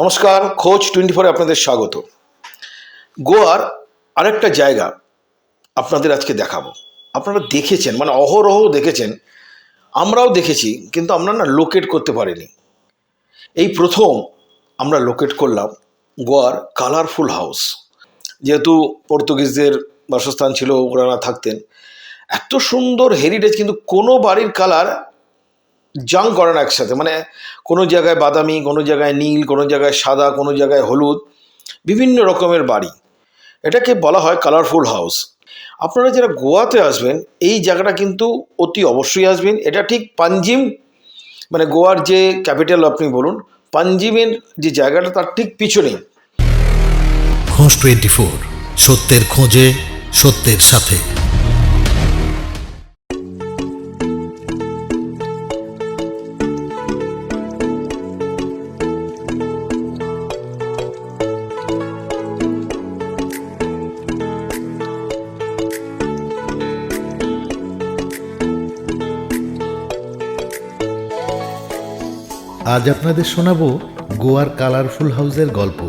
নমস্কার, খোঁজ টোয়েন্টি ফোরে আপনাদের স্বাগত। গোয়ার আরেকটা জায়গা আপনাদের আজকে দেখাবো। আপনারা দেখেছেন মানে অহরহ দেখেছেন, আমরাও দেখেছি, কিন্তু আমরা না লোকেট করতে পারিনি। এই প্রথম আমরা লোকেট করলাম গোয়ার কালারফুল হাউস যেহেতু পর্তুগিজদের বাসস্থান ছিল, ওনারা থাকতেন। এত সুন্দর হেরিটেজ কিন্তু কোনো বাড়ির কালার জাং করে না একসাথে। মানে কোনো জায়গায় বাদামি, কোনো জায়গায় নীল, কোনো জায়গায় সাদা, কোনো জায়গায় হলুদ, বিভিন্ন রকমের বাড়ি। এটাকে বলা হয় কালারফুল হাউস আপনারা যারা গোয়াতে আসবেন, এই জায়গাটা কিন্তু অতি অবশ্যই আসবেন। এটা ঠিক পাঞ্জিম মানে গোয়ার যে ক্যাপিটাল আপনি বলুন, পাঞ্জিমের যে জায়গাটা, তার ঠিক পিছনেই। খোঁজ টোয়েন্টি ফোর সত্যের খোঁজে, সত্যের সাথে। আজ আপনাদের শোনাবো গোয়ার কালারফুল হাউসের গল্প,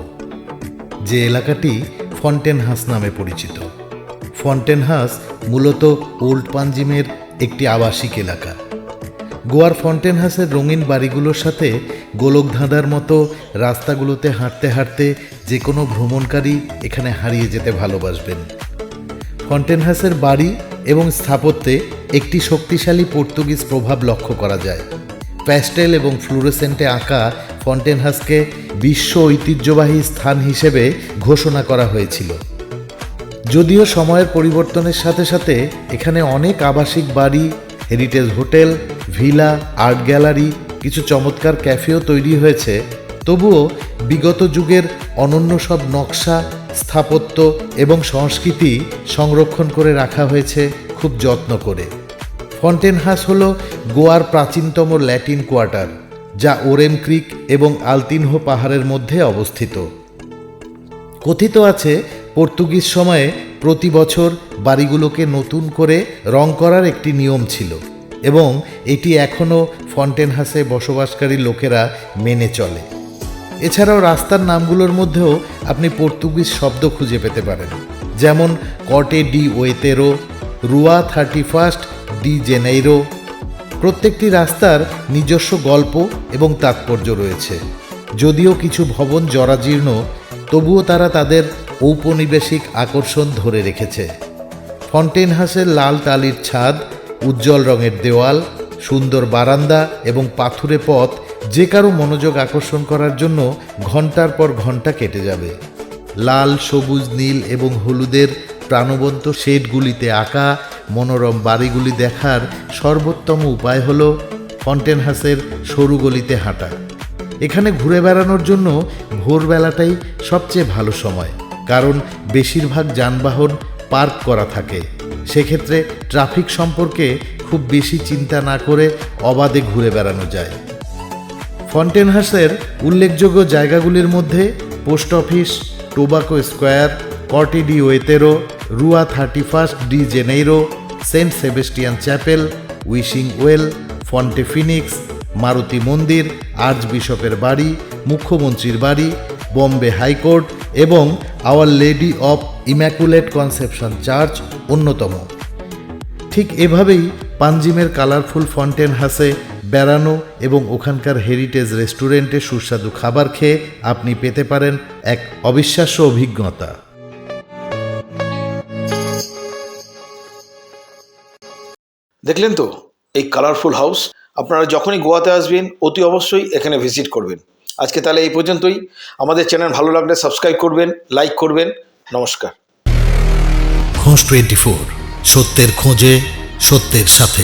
যে এলাকাটি ফন্টেন হাস নামে পরিচিত। ফন্টেন হাস মূলত ওল্ড পাঞ্জিমের একটি আবাসিক এলাকা। গোয়ার ফন্টেন হাসের রঙিন বাড়িগুলোর সাথে গোলকধাঁধার মতো রাস্তাগুলোতে হাঁটতে হাঁটতে যে কোনো ভ্রমণকারী এখানে হারিয়ে যেতে ভালোবাসবেন। ফন্টেন হাসের বাড়ি এবং স্থাপত্যে একটি শক্তিশালী পর্তুগিজ প্রভাব লক্ষ্য করা যায়। প্যাস্টেল এবং ফ্লুরোসেন্টে আঁকা ফন্টেন হাসকে বিশ্ব ঐতিহ্যবাহী স্থান হিসেবে ঘোষণা করা হয়েছিল। যদিও সময়ের পরিবর্তনের সাথে সাথে এখানে অনেক আবাসিক বাড়ি, heritage hotel, villa, art gallery, কিছু চমৎকার ক্যাফেও তৈরি হয়েছে। তবুও বিগত যুগের অনন্য সব নকশা, স্থাপত্য এবং সংস্কৃতি সংরক্ষণ করে রাখা হয়েছে খুব যত্ন করে। ফন্টেন হাস হল গোয়ার প্রাচীনতম ল্যাটিন কোয়ার্টার, যা ওরেম ক্রিক এবং আলতিনহো পাহাড়ের মধ্যে অবস্থিত। কথিত আছে, পর্তুগিজ সময়ে প্রতি বছর বাড়িগুলোকে নতুন করে রং করার একটি নিয়ম ছিল এবং এটি এখনও ফন্টেনহাসে বসবাসকারী লোকেরা মেনে চলে। এছাড়াও রাস্তার নামগুলোর মধ্যেও আপনি পর্তুগিজ শব্দ খুঁজে পেতে পারেন, যেমন কটে D ওয়েতেরো, রুয়া thirty first de Janeiro. প্রত্যেকটি রাস্তার নিজস্ব গল্প এবং তাৎপর্য রয়েছে। যদিও কিছু ভবন জরাজীর্ণ, তবুও তারা তাদের ঔপনিবেশিক আকর্ষণ ধরে রেখেছে। ফন্টেন হাউসের লাল টালির ছাদ, উজ্জ্বল রঙের দেওয়াল, সুন্দর বারান্দা এবং পাথুরে পথ যে কারও মনোযোগ আকর্ষণ করার জন্য ঘণ্টার পর ঘণ্টা কেটে যাবে। লাল, সবুজ, নীল এবং হলুদের প্রাণবন্ত শেডগুলিতে আঁকা মনোরম বাড়িগুলি দেখার সর্বোত্তম উপায় হল ফন্টেনহাসের সরু গলিতে হাঁটা। এখানে ঘুরে বেড়ানোর জন্য ভোরবেলাটাই সবচেয়ে ভালো সময়, কারণ বেশিরভাগ যানবাহন পার্ক করা থাকে। সেক্ষেত্রে ট্রাফিক সম্পর্কে খুব বেশি চিন্তা না করে অবাধে ঘুরে বেড়ানো যায়। ফন্টেনহাসের উল্লেখযোগ্য জায়গাগুলির মধ্যে post office, Tobacco Square Corte de Oiteiro Rua thirty first de Janeiro, Saint Sebastian chapel, wishing well, Fonte Phoenix, Maruti মন্দির আর্চ বিশপের বাড়ি, মুখ্যমন্ত্রীর বাড়ি, বম্বে হাইকোর্ট এবং Our Lady of Immaculate Conception church অন্যতম। ঠিক এভাবেই পাঞ্জিমের কালারফুল ফন্টেন হাসে বেড়ানো এবং ওখানকার হেরিটেজ রেস্টুরেন্টে সুস্বাদু খাবার খেয়ে আপনি পেতে পারেন এক অবিশ্বাস্য অভিজ্ঞতা। দেখলেন তো, এই কালারফুল হাউস আপনারা যখনই গোয়াতে আসবেন, অতি অবশ্যই এখানে ভিজিট করবেন। আজকে তাহলে এই পর্যন্তই। আমাদের চ্যানেল ভালো লাগলে সাবস্ক্রাইব করবেন লাইক করবেন। নমস্কার। খোঁজ টোয়েন্টি ফোর সত্যের খোঁজে, সত্যের সাথে।